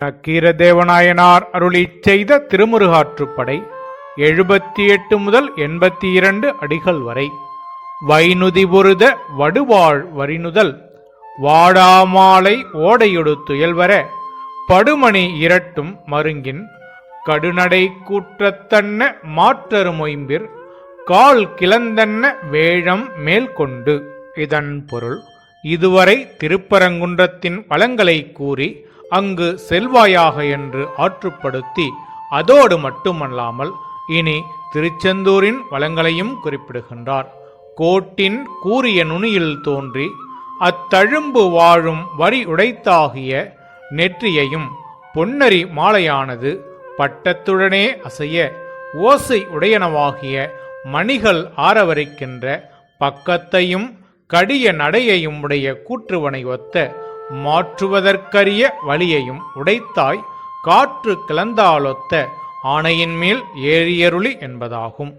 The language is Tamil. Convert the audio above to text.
நக்கீரதேவநாயனார் அருளி செய்த திருமுருகாற்றுப்படை எழுபத்தி எட்டு முதல் எண்பத்தி இரண்டு அடிகள் வரை. வைனுதி பொருத வடுவாழ் வரினுதல் வாடாமாலை ஓடையொடு துயல்வர படுமணி இரட்டும் மருங்கின் கடுநடை கூற்றத்தன்ன மாற்றருமொயம்பிற் கால் கிளந்தன்ன வேழம் மேல் கொண்டு இதன் பொருள் இதுவரை திருப்பரங்குன்றத்தின் வளங்களை கூறி அங்கு செல்வாயாக என்று ஆற்றுப்படுத்தி அதோடு மட்டுமல்லாமல் இனி திருச்செந்தூரின் வளங்களையும் குறிப்பிடுகின்றார். கோட்டின் கூறிய நுனியில் தோன்றி அத்தழும்பு வாழும் வரி உடைத்தாகிய நெற்றியையும் பொன்னரி மாலையானது பட்டத்துடனே அசைய ஓசை உடையனவாகிய மணிகள் ஆரவரிக்கின்ற பக்கத்தையும் கடிய நடையையும் உடைய கூற்றுவனை ஒத்த மாற்றுவதற்கரிய வழியையும் உடைத்தாய் காற்று கிளந்தாலொத்த ஆணையின் மேல் ஏறியருளி என்பதாகும்.